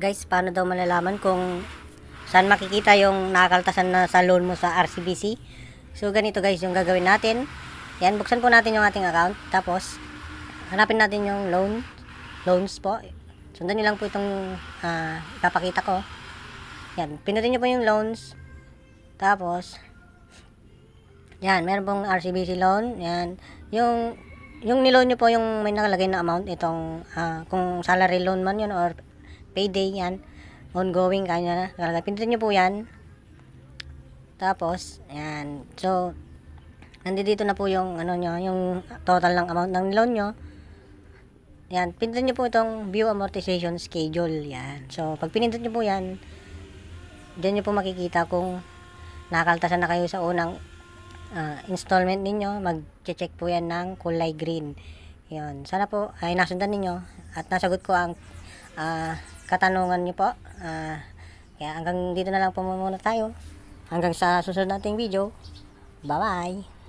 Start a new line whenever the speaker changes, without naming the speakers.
Guys, paano daw malalaman kung saan makikita yung nakakaltasan na sa loan mo sa RCBC? So, ganito guys yung gagawin natin. Yan, buksan po natin yung ating account. Tapos, hanapin natin yung loan, loans po. Sundan nyo lang po itong ah, ipapakita ko. Yan, pinutin nyo po yung loans. Tapos, yan, meron pong RCBC loan. Yan, yung yung niloan nyo po yung may nakalagay na amount itong ah, kung salary loan man yun or payday yan. Ongoing kanya nakalagay pindutin nyo po yan. Tapos yan so nandito na po yung ano nyo yung total ng amount ng loan nyo. Yan pindutin nyo po itong view amortization schedule. Yan so pag pinindot nyo po yan dyan nyo po makikita kung nakakaltasan na kayo sa unang ah, installment ninyo, mag-check po yan ng kulay green. Yun. Sana po ay nasundan ninyo at nasagot ko ang ah, katanungan niyo po. Ah, kaya hanggang dito na lang po muna tayo. Hanggang sa susunod nating video. Bye-bye!